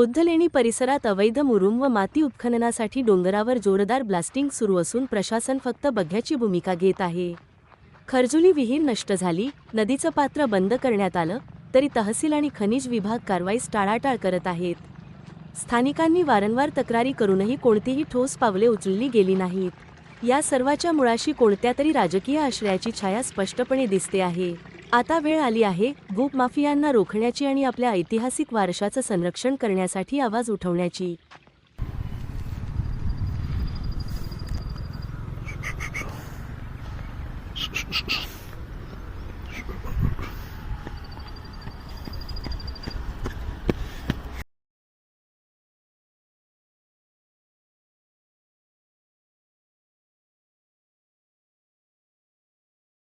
बुद्धलेणी परिसरात अवैध मुरुम व माती उत्खननासाठी डोंगरावर जोरदार ब्लास्टिंग सुरू असून प्रशासन फक्त बघ्याची भूमिका घेत आहे. खरजुली विहीर नष्ट झाली नदीचं पात्र बंद करण्यात आलं तरी तहसील आणि खनिज विभाग कारवाईस टाळाटाळ करत आहेत. स्थानिकांनी वारंवार तक्रारी करूनही कोणतीही ठोस पावले उचलली गेली नाहीत. या सर्वाच्या मुळाशी कोणत्या तरी राजकीय आश्रयाची छाया स्पष्टपणे दिसते आहे. आता वेळ आली आहे भूप माफियांना रोखण्याची आणि आपल्या ऐतिहासिक वारशाचं संरक्षण करण्यासाठी आवाज उठवण्याची.